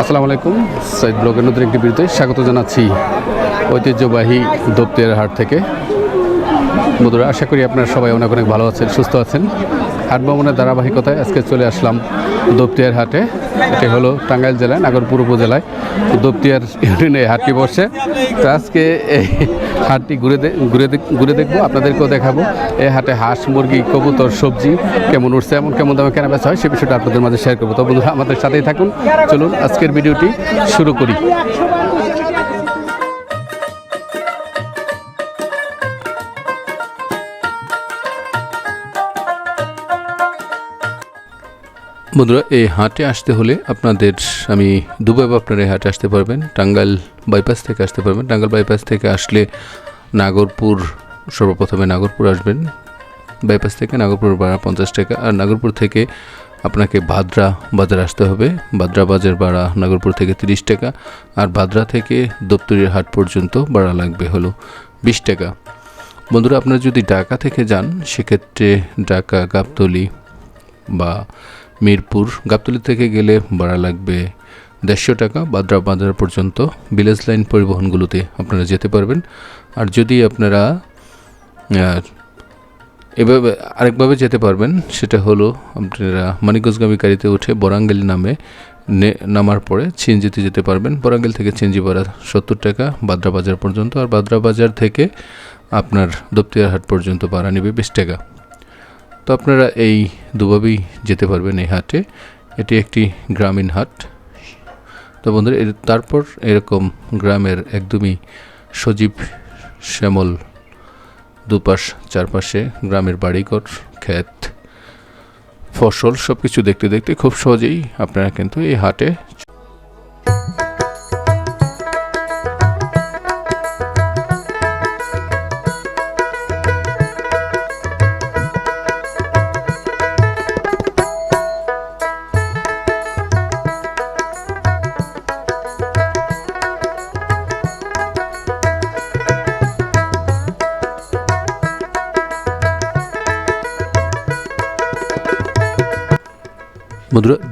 আসসালামু আলাইকুম সাইড ব্লগের নতুন একটি বিরতি স্বাগত জানাচ্ছি ঐতিহ্যবাহী দপ্তরের হাট থেকে। বন্ধুরা, আশা করি আপনারা সবাই অনেক অনেক ভালো আছেন, সুস্থ আছেন। হাট ভ্রমণের ধারাবাহিকতায় আজকে চলে আসলাম দপ্তিয়ার হাটে। এটি হলো টাঙ্গাইল জেলায়, নাগরপুর উপজেলায় দপ্তিয়ার ইউনিয়নে হাটটি বসে তো আজকে এই হাটটি ঘুরে ঘুরে ঘুরে দেখব, আপনাদেরকেও দেখাবো। এই হাটে হাঁস, মুরগি, কবুতর, সবজি কেমন উঠছে, এমন কেমন দামে কেনা বেচা হয়, সে বিষয়টা আপনাদের মাঝে শেয়ার করব। তো বন্ধুরা, আমাদের সাথেই থাকুন। চলুন, আজকের ভিডিওটি শুরু করি। বন্ধুরা, এই হাটে আসতে হলে আপনাদের, আমি দুভাবে আপনারা এই হাটে আসতে পারবেন, টাঙ্গাইল বাইপাস থেকে আসতে পারবেন। টাঙ্গাইল বাইপাস থেকে আসলে নাগরপুর, সর্বপ্রথমে নাগরপুর আসবেন। বাইপাস থেকে নাগরপুর ভাড়া পঞ্চাশ টাকা, আর নাগরপুর থেকে আপনাকে ভাদ্রা বাজার আসতে হবে। ভাদ্রা বাজার ভাড়া নাগরপুর থেকে তিরিশ টাকা, আর ভাদ্রা থেকে দপ্তরের হাট পর্যন্ত ভাড়া লাগবে হলো বিশ টাকা। বন্ধুরা, আপনারা যদি ঢাকা থেকে যান, সেক্ষেত্রে ঢাকা, গাবতলি বা মিরপুর, গাবতলি থেকে গেলে ভাড়া লাগবে দেড়শো টাকা। বাদ্রা বাজার পর্যন্ত ভিলেজ লাইন পরিবহনগুলোতে আপনারা যেতে পারবেন। আর যদি আপনারা এভাবে আরেকভাবে যেতে পারবেন, সেটা হলো আপনারা মানিকগঞ্জগামী গাড়িতে উঠে বরাঙ্গেল নামে নামার পরে চিনজিতে যেতে পারবেন। বরাঙ্গেল থেকে চিনজি ভাড়া সত্তর টাকা, বাদ্রা বাজার পর্যন্ত। আর বাদ্রা বাজার থেকে আপনার দপ্তিয়ার হাট পর্যন্ত ভাড়া নেবে বিশ টাকা। তো আপনারা এই দুভাবেই যেতে পারবেন এই হাটে। এটি একটি গ্রামীণ হাট। তো বন্ধুরা, এর তারপর এরকম গ্রামের একদমই সজীব, শ্যামল দুপাশ চারপাশে গ্রামের বাড়িঘর, ক্ষেত, ফসল সব কিছু দেখতে দেখতে খুব সহজেই আপনারা কিন্তু এই হাটে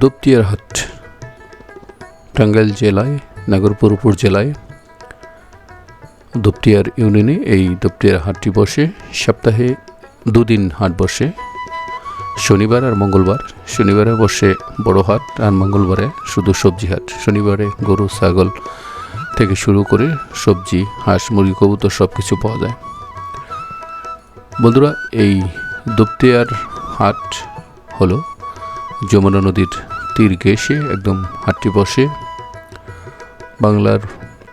বন্ধুরা দপ্তিয়ার হাট, টাঙ্গাইল জেলায় নাগরপুর উপজেলায় দপ্তিয়ার ইউনিয়নে এই দপ্তিয়ার হাটটি বসে। সপ্তাহে দুদিন হাট বসে। শনিবার আর মঙ্গলবার। শনিবারে বসে বড় হাট আর মঙ্গলবারে শুধু সবজি হাট। শনিবারে গরু, ছাগল থেকে শুরু করে সবজি, হাঁস, মুরগি, কবুতর সব কিছু পাওয়া যায়। বন্ধুরা, এই দপ্তিয়ার হাট হলো যমুনা নদীর তীর ঘেঁষে একদম হাটটি বসে। বাংলার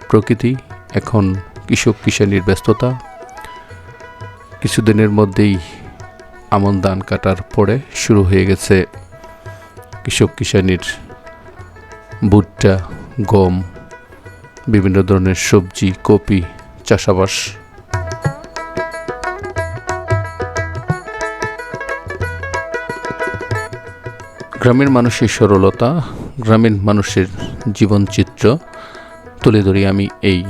প্রকৃতি এখন কৃষক কিষানির ব্যস্ততা। কিছুদিনের মধ্যেই আমন ধান কাটার পরে শুরু হয়ে গেছে কৃষক কিষানির ভুট্টা, গম, বিভিন্ন ধরনের সবজি, কপি, চাষাবাস। গ্রামের মানুষের সরলতা গ্রামীণ মানুষের জীবনচিত্র তুলে ধরি আমি এই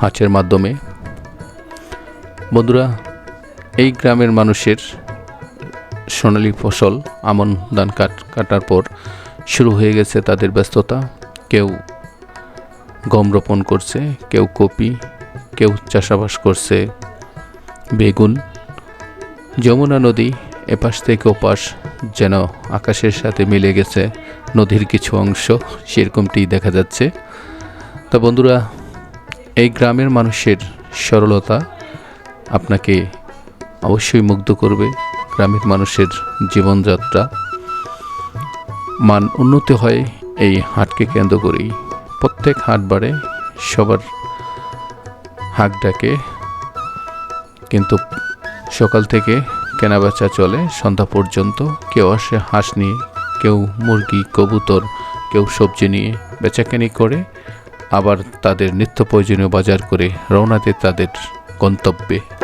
হাঁচের মাধ্যমে। বন্ধুরা, এই গ্রামের মানুষের সোনালী ফসল, আমন ধান কাট, কাটার পর শুরু হয়ে গেছে তাদের ব্যস্ততা। কেউ গম রোপণ করছে, কেউ কপি, কেউ চাষাবাস করছে বেগুন, যমুনা নদী এপাশ থেকে ওপাশ যেন আকাশের সাথে মিলে গেছে নদীর কিছু অংশ, সেরকমটি দেখা যাচ্ছে। তা বন্ধুরা, এই গ্রামের মানুষের সরলতা আপনাকে অবশ্যই মুগ্ধ করবে, গ্রামের মানুষের জীবনযাত্রা। মান উন্নতি হয় এই হাটকে কেন্দ্র করেই। প্রত্যেক হাটবারে সবার হাঁক ডাকে, কিন্তু সকাল থেকে কেনাবেচা চলে, সন্ধ্যা পর্যন্ত কেউ আসে হাঁস নিয়ে, কেউ মুরগি, কবুতর, কেউ সবজি নিয়ে বেচাকেনি করে, আবার তাদের নিত্য প্রয়োজনীয় বাজার করে রওনা তাদের গন্তব্যে।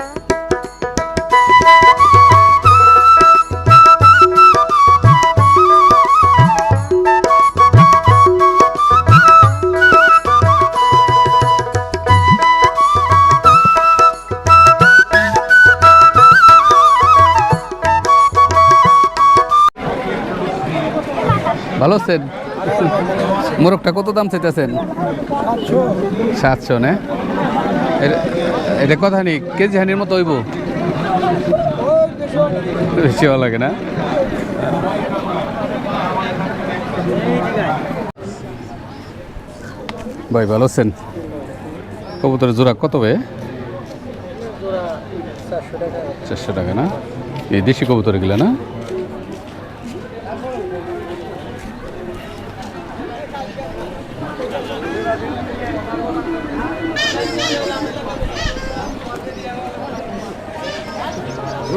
ভালো আছেন? মোরগটা কত দাম চাইতেছেন? সাতশো, না? এটা- কথা নেই, কেজি হানির মতো হইব। বেশি ভালো লাগে না? ভাই, ভালো আছেন? কবুতরের জোড়া কত বে? চারশো টাকা, না? এই দেশি কবুতর এগুলো না?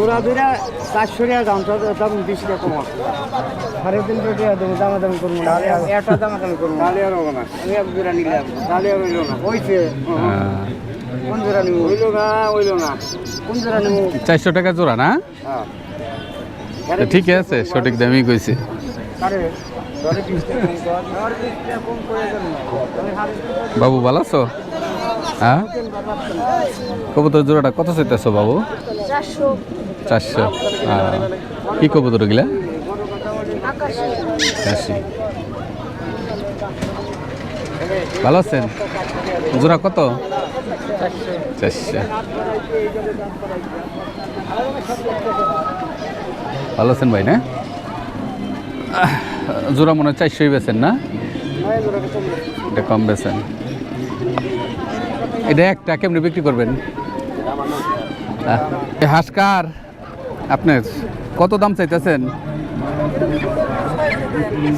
জোড়া দুইটা চারশো টাকা দাম বিশ টাকা কমা সাড়ে তিনশো টাকা দেবো দামাদামি করব না। একটা দামাদামি করব তাহলে আর হব না। আমি এক জোড়া নিলাম তাহলে আর হইল না। হইছে কোন জোড়া নিবো? হইল না হইল না। কোন জোড়া নিবো? চারশো টাকা জোড়া না? হ্যাঁ। ঠিক আছে সঠিক দামই কইছে। বাবু ভালো আছো? হ্যাঁ? কবুতর জোড়াটা কত চাইতেছো বাবু? চারশো। কি কবুতর গিলা আশি ভালো আছেন? জোড়া কত? চারশো। ভালো আছেন ভাই, না? জোড়া মনে হয় চারশোই বেছেন না? এটা কম বেছেন এটা একটা, কেমনি বিক্রি করবেন? হাঁসকার আপনার, কত দাম চাইতেছেন?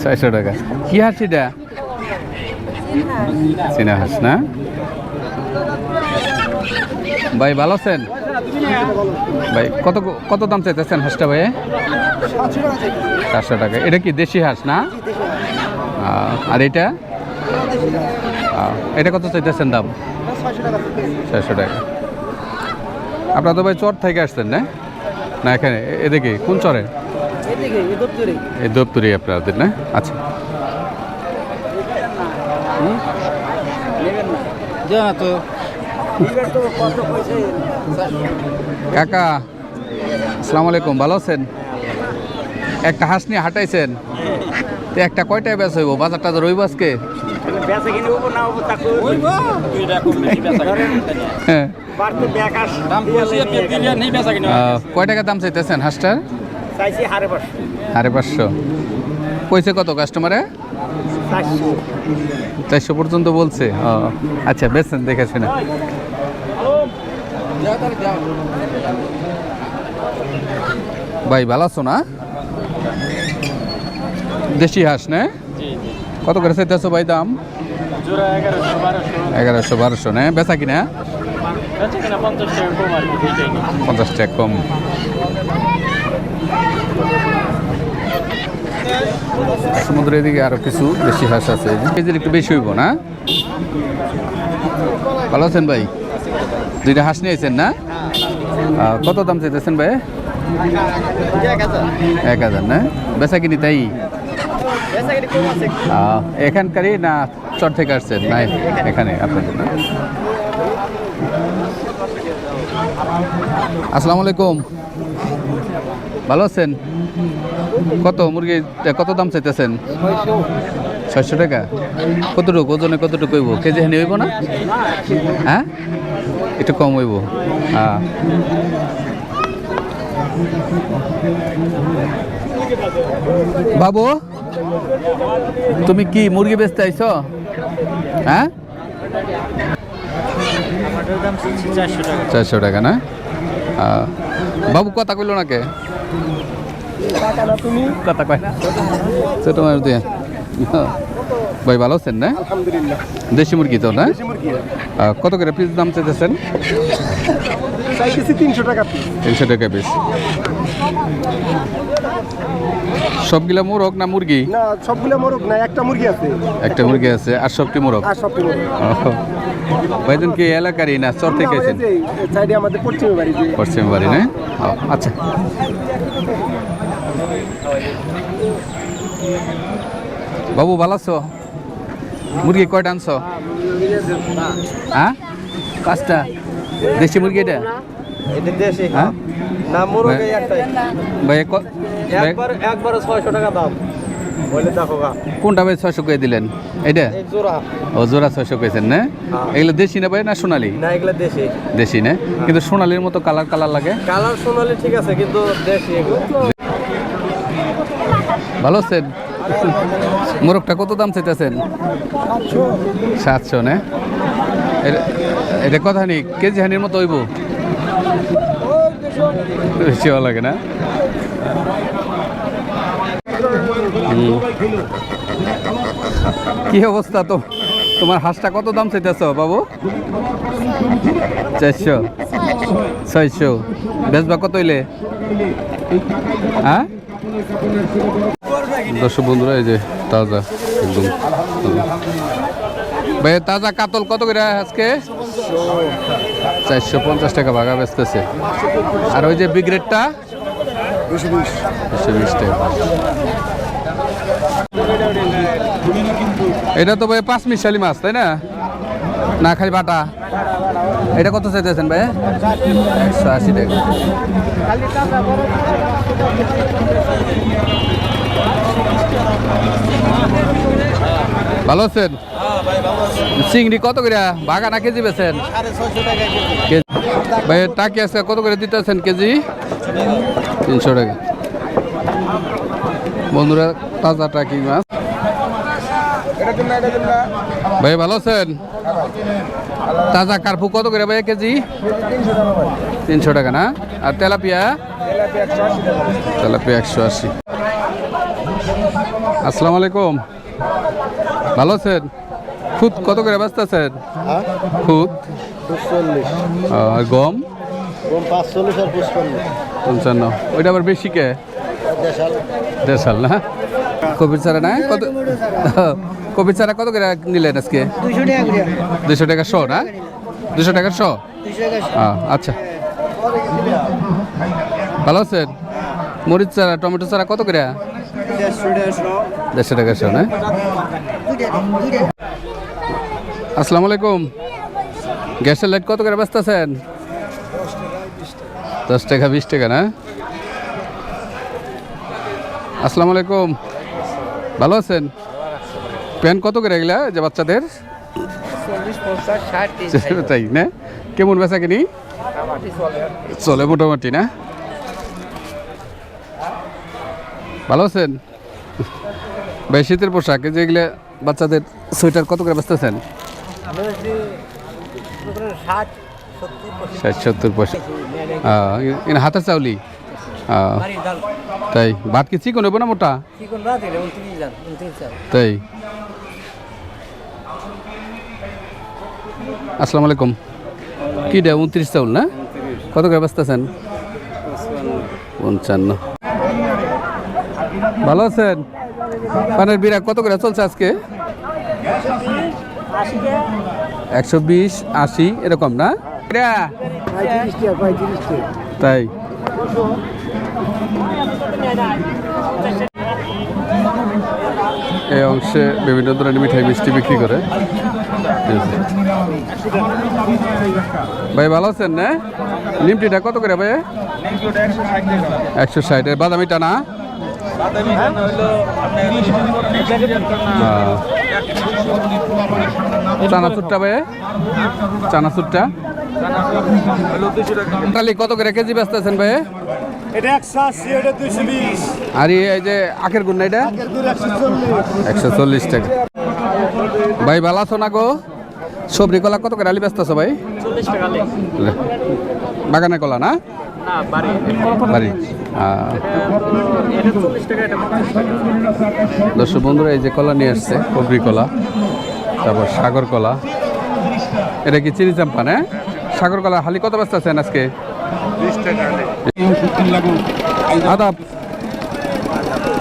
ছয়শো টাকা। কি হাঁস এটা? চীনা হাঁস না? ভাই, ভালো আছেন? ভাই, কত কত দাম চাইতেছেন হাঁসটা ভাই? চারশো টাকা। এটা কি দেশি হাঁস না? আর এটা? এটা কত চাইতেছেন দাম? ছয়শো টাকা। আপনার তো ভাই চর থেকে আসছেন, না? না এখানে এদিকে কোন চরে এদিকে এই দপ্তরি আপনাদের না? আচ্ছা। তো। কাকা আসসালামু আলাইকুম ভালো আছেন? একটা হাঁস নিয়ে হাঁটাইছেন। একটা কয়টায় বেচ হইব? বাজারটা তো রইব আজকে? বেচা কিনে হব না হব তাকে হ্যাঁ। কয় টাকা দাম চাইতেছেন হাঁসটার? চাইছি হারে পাঁচশো। কইছে কত কাস্টমারে? চারশো পর্যন্ত বলছে। ও আচ্ছা বেচছেন দেখে শুনে। ভাই ভালো আছো না? দেশি হাঁস না? কত করে চাইতেছো ভাই দাম? এগারোশো বারোশো। বারোশো না বেচা কিনা? পঞ্চাশ টাকা কম সমুদ্রের এদিকে আরও কিছু বেশি হাঁস আছে। কেজির একটু বেশি হইব না? ভালো আছেন ভাই? দুইটা হাঁস নিয়েছেন না? কত দাম চাইতেছেন ভাই? এক হাজার। এক হাজার না? বেচা কিনি তাই? এখানকারই না চর থেকে আসছেন? না এখানে আসসালামু আলাইকুম। ভালো আছেন? কত মুরগি কত দাম চাইতেছেন? ছয়শো টাকা। কতটুকু? ওজনে কতটুকু হইব? কেজি হানি হইব না? হ্যাঁ? একটু কম হইব। হ্যাঁ বাবু? তুমি কি মুরগি বেচতে আইছো? হ্যাঁ? চারশো টাকা না? বাবু কথা কইল না কে তুমি কথা কয় না। ছোট মানুষ দিয়ে। ভাই ভালো আছেন না? দেশি মুরগি তো না? কত করে পিস দাম চাইতেছেন? চাইতেছি তিনশো টাকা পিস তিনশো টাকা পিস সবগুলা মোরগ না মুরগি? না সবগুলো মোরগ না একটা মুরগি আছে। একটা মুরগি আছে আর সবটি মোরগ? আর সবটি মোরগ। ভাইজান কি এলাকারই না? চর থেকে আছেন সাইডে আমাদের পশ্চিমে বাড়ি পশ্চিম বাড়ি না? আচ্ছা। বাবু ভালো আছো? মুরগি কয়টা আনছো? হ্যাঁ? পাঁচটা? দেশি মুরগি এটা? এটা দেশে হ্যাঁ? না মোরগ একটাই। ভাই একবার একবার ছয়শো টাকা দাম। কোনটা ভাই ছয়শো করে দিলেন? এটা? ও জোড়া ছয়শো না? এগুলো দেশি না ভাই না সোনালি? না এগুলা দেশি। দেশি না? কিন্তু সোনালির মতো কালার কালার লাগে? কালার সোনালি ঠিক আছে কিন্তু দেশি এগুলো। ভালো আছেন? মোরগটা কত দাম চাইতেছেন? সাতশো, না? এটা- কথা নেই, কেজি হানির মতো হইব। বেশি ভালো লাগে না? কি অবস্থা তো? তোমার হাঁসটা কত দাম চাইতেছ বাবু? চারশো। ছয়শো। বেচবা কত হইলে? হ্যাঁ? দর্শক বন্ধুরা এই যে তাজা একদম ভাই তাজা কাতল কত করে আজকে? চারশো পঞ্চাশ টাকা ভাগা বেচতেছে। আর ওই যে বিগ্রেডটা দুশো বিশ। টাকা। এটা তো ভাই পাঁচ মিশালি মাছ তাই না? না খালি বাটা। এটা কত চাইতেছেন ভাই একশো আশি টাকা। ভালো আছেন? চিংড়ি কত করে? বাগা না কেজি বেছেন ভাই, টাকি আছে, কত করে দিতেছেন কেজি? তিনশো টাকা। বন্ধুরা, তাজা টাকি মাছ। ভাই, ভালো আছেন? তাজা কার্পু কত করে ভাই কেজি? তিনশো টাকা না? আর তেলাপিয়া? তেলাপিয়া একশো আশি। আসসালামু আলাইকুম। ভালো আছেন? খুদ কত করে খুদ? চল্লিশ আর গম? পাঁচচল্লিশ আর পঁচপান্ন। পঞ্চান্ন। ওইটা আবার বেশি কে? দেশাল। না? কবির চারা না কত কবির চারা। কত করে নিলেন আজকে? দুশো টাকা শো না? দুশো টাকার শো? টাকা আহ, আচ্ছা। ভালো আছেন? মরিচ চারা টমেটো চারা কত করে? দেড়শো টাকা শো না? আসসালামু আলাইকুম। গ্যাসের লাইট কত করে বেচতেছেন দশ টাকা বিশ টাকা না? আসসালামু আলাইকুম। ভালো আছেন? প্যান্ট কত করে এগুলা যে বাচ্চাদের? তাই না? কেমন বেচা কিনি? চলে মোটামুটি না? ভালো আছেন? ভাই শীতের পোশাক এই যে এগুলা বাচ্চাদের সোয়েটার কত করে বেচতেছেন? ষাট সত্তর পয়সা হাতের চাউলি তাই ভাত কি চিকন হইব না মোটা? তাই। আসসালামু আলাইকুম। কি দেয় উনত্রিশ চাউল না? কত করে বেচতেছেন? পঞ্চান্ন। ভালো আছেন? পানের বিরা কত করে চলছে আজকে? একশো বিশ, আশি, এরকম না? তাই। এই অংশে বিভিন্ন ধরনের মিঠাই মিষ্টি বিক্রি করে। ভাই, ভালো আছেন, না? নিমটিটা কত করে ভাই? একশো ষাট বাদামিটা না। চানাচুরটা ভাই। চানাচুরটা কালি কত করে কেজি ব্যস্ত আছেন ভাই আর এই যে আখের গুণ না এটা? একশো চল্লিশ টাকা। ভাই ভালো আছো না গো? সবরি কলা কত করে? আলি ব্যস্ত আছো ভাই বাগানে কলা না? দর্শক বন্ধুরা এই যে কলা নিয়ে আসছে কবরি কলা তারপর সাগর কলা। এটা কি চিনি চাম্পা না? সাগর কলা হালি কত ব্যস্ত আছেন আজকে আদাব।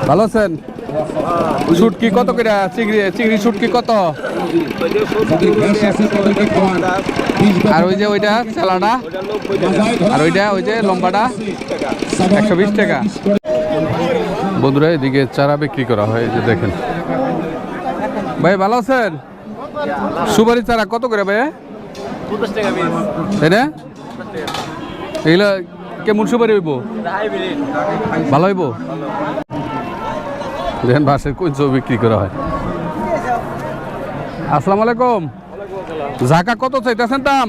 ভালো আছেন? শুটকি কত করে? চিংড়ি চিংড়ি শুটকি কত? আর ওই যে ওইটা চালাটা? আর ওইটা ওই যে লম্বাটা? একশো বিশ টাকা। বন্ধুরা এদিকে চারা বিক্রি করা হয় এই যে দেখেন। ভাই ভালো আছেন? সুপারি চারা কত করে ভাই তাই না? এগুলা কেমন সুপারি হইব? ভালো হইব? দেখেন বাঁশের কুঞ্চও বিক্রি করা হয়। আসসালামু আলাইকুম। জাকা কত চাইতেছেন দাম?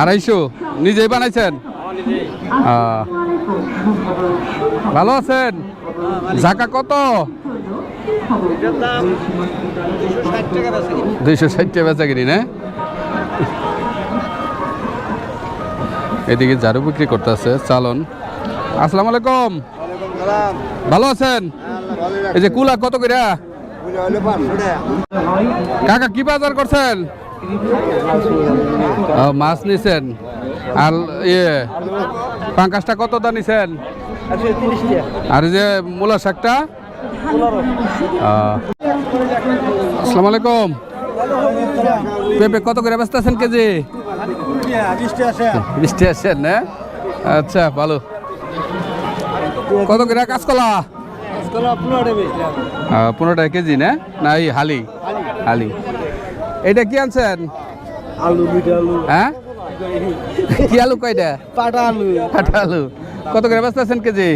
আড়াইশো। নিজেই বানাইছেন? ভালো আছেন? ঝাঁকা কত? দুইশো ষাট টাকা বেচা কিনি না? এদিকে ঝাড়ু বিক্রি করতেছে, চালন। আসসালামু আলাইকুম। ভালো আছেন? এই যে কুলা কত করে কাকা কি বাজার করছেন? মাছ নিছেন। আর ইয়ে পাঙ্কাশটা কত দা নিছেন? আর যে মূলা শাকটা? আসসালামু আলাইকুম। পেঁপে কত করে ব্যস্ত আছেন কেজি বৃষ্টি আছেন না? আচ্ছা ভালো। কত করে কাঁচকলা? পনেরো টাকা কেজি না? না এই হালি। হালি। এটা কি আনছেন? আলু আলু। হ্যাঁ? কি আলু কয়টা পাটা আলু। কাটা আলু। কত করে ব্যস্ত আছেন কেজি?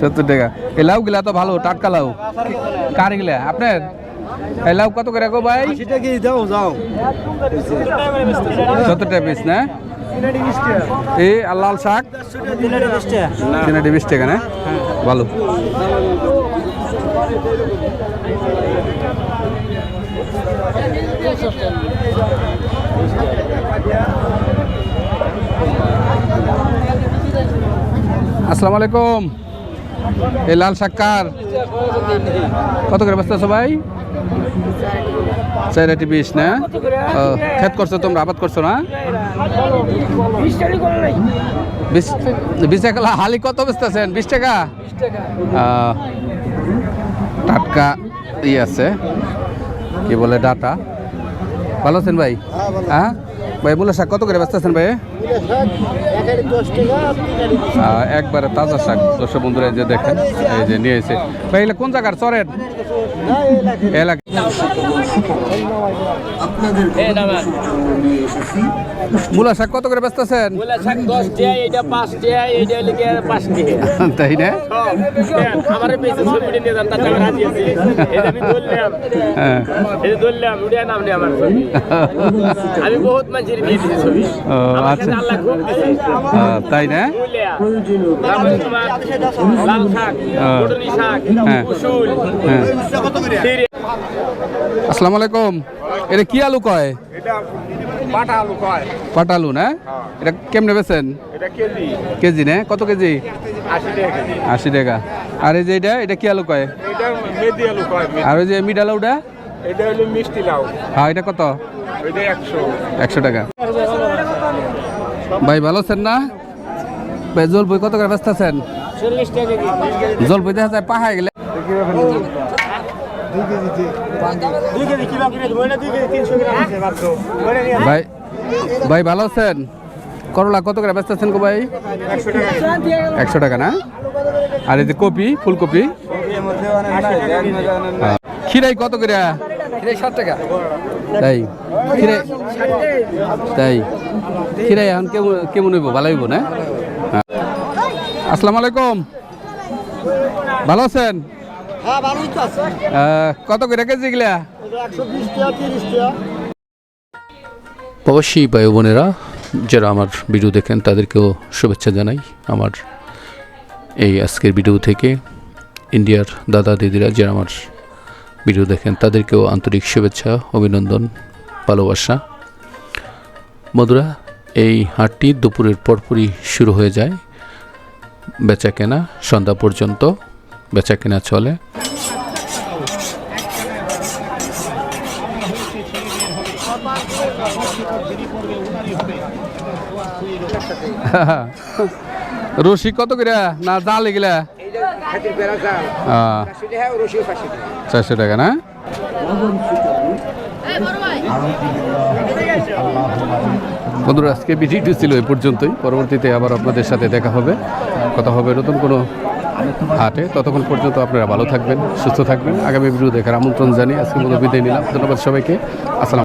সত্তর টাকা এই লাউ গিলা তো ভালো টাটকা লাউ। কার গিলা আপনার? এই লাউ কত করে গো ভাই? সত্তর টাকা পিস না? এই আর? লাল শাক? তিনটি বিশ টাকা না ভালো। আসসালামু আলাইকুম। এই লাল শাক কার? কত করে ব্যস্ত আছো ভাই চাইরাটি বিশ না? ক্ষেত করছ তোমরা, আবাদ করছ না? বিশ টাকা, হালি কত বেচতেছেন? বিশ টাকা? টাটকা ই আছে। কি বলে ডাটা? ভালো আছেন ভাই? হ্যাঁ? ভাই মূলা শাক কত করে বেচতেছেন ভাই? একবারে তাজা শাক দর্শক বন্ধুরা যে দেখেন এই যে নিয়ে এসে। ভাই কোন জায়গার? চরেন এলাকা। মূলা শাক কত করে বেচতেছেন? বলে শাক দশ টাকা এটা পাঁচ টাকা এইটা পাঁচ টাকা। তাই না? আমি হ্যাঁ। ছবি। আমি বহুত মানুষের দিয়েছি ছবি। আচ্ছা। আল্লাহ খুব তাই না? হ্যাঁ। আসসালামু আলাইকুম এটা কি আলু কয়? এটা পাটা আলু কয় পাট আলু না? এটা কেমনে বেছেন কেজি কেজি না? কত কেজি? আশি টাকা। আর এই যে এটা এটা কি আলু কয়? এটা মেদি আলু কয় আর ওই যে মিড আলুটা? এটা হলো মিষ্টি লাউ। হ্যাঁ এটা কত? একশো। একশো টাকা। ভাই, ভালো আছেন না? ভাই জল বই কত করে ব্যস্ত আছেন? জল বই দেখা যায় পাহাড় গেলে। ভাই ভাই, ভালো আছেন? করলা কত করে ব্যস্ত আছেন গো ভাই? একশো টাকা না? আর এই যে কপি, ফুলকপি। খিরাই কত করে? টাকা? তাই। তাই। খিরাই এখন কেমন কেমন হইব? ভালো হইব না? হ্যাঁ। আসসালামু আলাইকুম। ভালো আছেন? হ্যাঁ ভালোই তো আছে। আহ, কত করে কেজি গিলা প্রবাসী ভাই বোনেরা যারা আমার ভিডিও দেখেন তাদেরকেও শুভেচ্ছা জানাই আমার এই আজকের ভিডিও থেকে। ইন্ডিয়ার দাদা দিদিরা যারা আমার ভিডিও দেখেন, তাদেরকেও আন্তরিক শুভেচ্ছা, অভিনন্দন, ভালোবাসা। বন্ধুরা, এই হাটটি দুপুরের পরপরই শুরু হয়ে যায়। বেচা কেনা সন্ধ্যা পর্যন্ত বেচা কেনা চলে রশি কত করে? না, জাল এগুলা। চারশো টাকা না? বন্ধুরা আজকে ভিডিওটি ছিল এই পর্যন্তই। পরবর্তীতে আবার আপনাদের সাথে দেখা হবে। কথা হবে নতুন কোনো হাটে। ততক্ষণ পর্যন্ত আপনারা ভালো থাকবেন সুস্থ থাকবেন। আগামী ভিডিও দেখার আমন্ত্রণ জানিয়ে আজকে মতো বিদায় নিলাম। ধন্যবাদ সবাইকে। আসসালাম